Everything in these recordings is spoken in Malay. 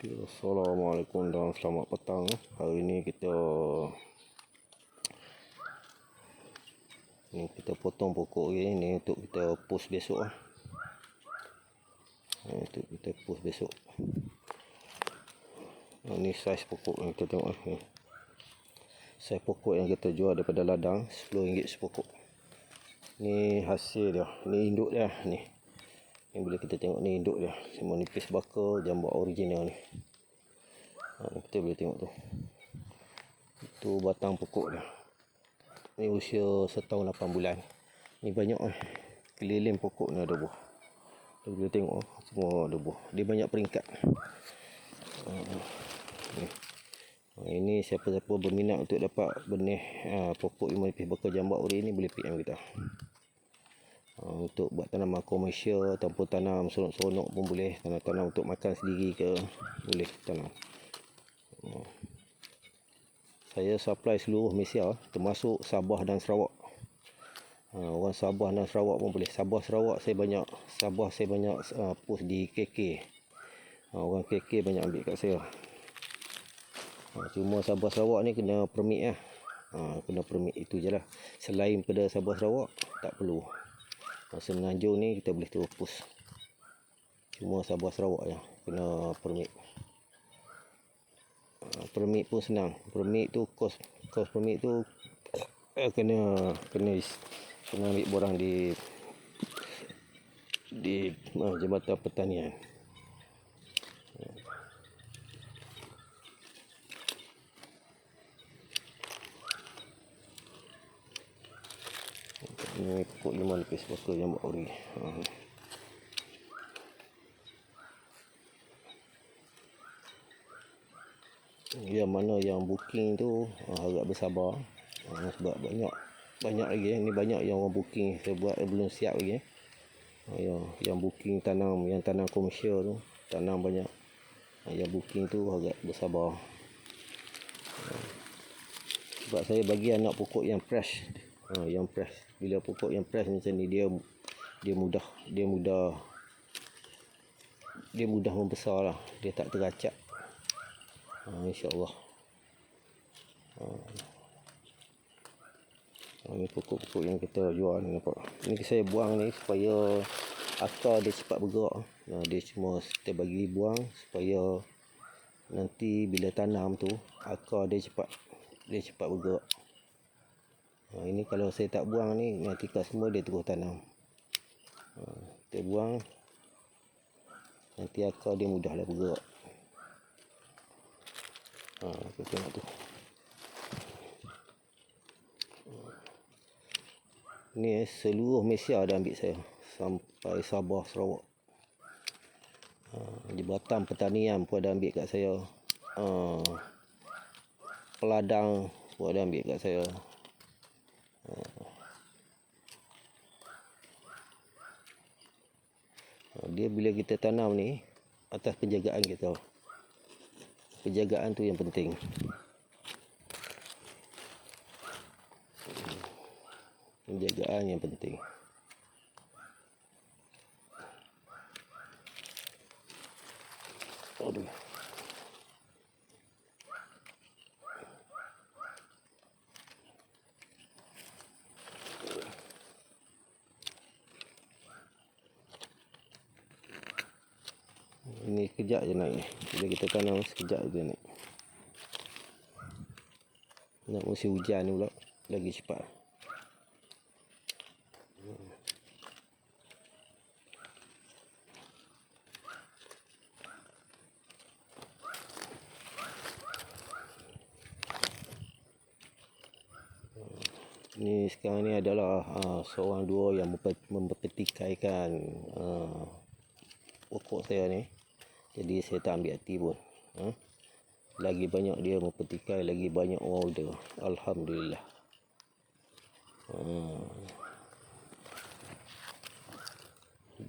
Okay, Assalamualaikum dan selamat petang. Hari ni kita ni kita potong pokok ni, ni untuk kita post besok lah. Ni untuk kita post besok. Ni saiz pokok yang kita tengok ni. Saiz pokok yang kita jual daripada ladang RM10 sepokok. Ni hasil dia. Ni induk dia ni. Ni boleh kita tengok ni induk dia. Semua nipis bakar jambak original ni. Ha, kita boleh tengok tu. Itu batang pokok dia. Ni usia setahun 8 bulan. Ni banyak eh. Keliling pokok ni ada buah. Kita boleh tengok oh, semua ada buah. Dia banyak peringkat. Ha, ni. Ha, ini siapa-siapa berminat untuk dapat benih ha, pokok lima nipis bakar jambak ori ni boleh PM kita. Ha, untuk buat tanaman komersial ataupun tanam seronok-seronok pun boleh. Tanam-tanam untuk makan sendiri ke boleh tanam. Ha. Saya supply seluruh Malaysia termasuk Sabah dan Sarawak. Ha, orang Sabah dan Sarawak pun boleh. Sabah Sarawak saya banyak Sabah saya banyak uh, post di KK. Orang KK banyak ambil kat saya. Cuma Sabah Sarawak ni kena permit lah. Kena permit itu je lah. Selain pada Sabah Sarawak tak perlu. Ha, Semenanjung ni kita boleh terus post. Cuma Sabah Sarawak je kena permit. Ha, permit pun senang. Permit tu kos kos permit tu eh, kena kena kena ambil borang di di uh, Jabatan Pertanian. Ini pokok lima lapis bakar yang buat ori. Ha. Yang mana yang booking tu ha, agak bersabar. Ha, sebab banyak banyak lagi eh. Ni banyak yang orang booking saya buat belum siap lagi. Ha, yang booking tanam yang tanam komersial tu tanam banyak. Yang booking tu agak bersabar. Sebab saya bagi anak pokok yang fresh. Ha, yang fresh. Bila pokok yang fresh macam ni dia dia mudah dia mudah dia mudah membesar lah. Dia tak teracak. Ha, InsyaAllah. Ha. Ha, ni pokok-pokok yang kita jual ni nampak. Ni saya buang ni supaya akar dia cepat bergerak. Ha, dia cuma kita bagi buang supaya nanti bila tanam tu akar dia cepat dia cepat bergerak. Ha, ini kalau saya tak buang ni nanti kat semua dia terus tanam. Ha, kita buang nanti akar dia mudahlah bergerak. Ha, kita tengok tu. Ni eh, seluruh Malaysia dah ambil saya sampai Sabah, Sarawak. Ha, di Batam Pertanian pun ada ambil kat saya. Ha, Peladang pun ada ambil kat saya. Dia bila kita tanam ni atas penjagaan kita. Penjagaan tu yang penting. Penjagaan yang penting. Ini sekejap je naik ni. Bila kita tanam sekejap je naik. Nak musim hujan ni pula lagi cepat. Ni sekarang ni adalah uh, seorang dua yang mempe- mempertikaikan uh, pokok saya ni. Jadi saya tak ambil hati pun. Ha? Lagi banyak dia mempertikai, lagi banyak orang order. Alhamdulillah. Ha.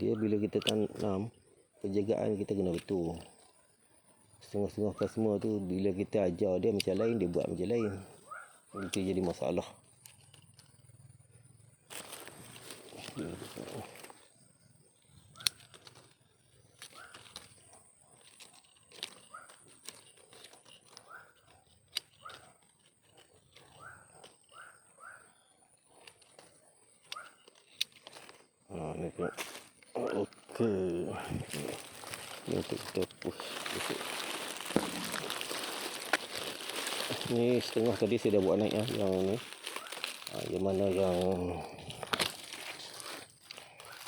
Dia bila kita tanam, penjagaan kita kena betul. Setengah-setengah customer tu bila kita ajar dia macam lain, dia buat macam lain. Itu jadi masalah. Tengok. Okey. Ni untuk kita push. push. Ni setengah tadi saya dah buat naik ya, yang ni. Yang mana yang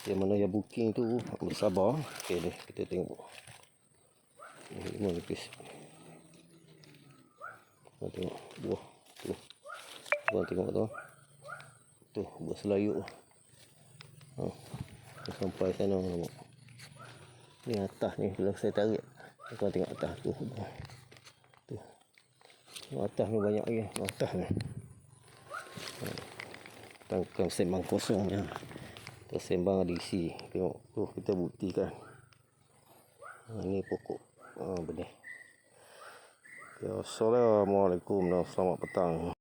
yang mana yang booking tu bersabar. Okey ni kita tengok. Ni lima nipis. Kita tengok buah tu. Tuan tengok tu. Tu buah selayuk. Ha. Sampai sana nampak. Ni atas ni kalau saya tarik. Kau tengok atas tu. Tu. Atas ni banyak lagi. Atas ni. Ha. Tangkang sembang kosong ni. Kita sembang ada isi. Tengok tu kita buktikan. Ha, ni pokok. Ha, benih. Ya, Assalamualaikum dan selamat petang.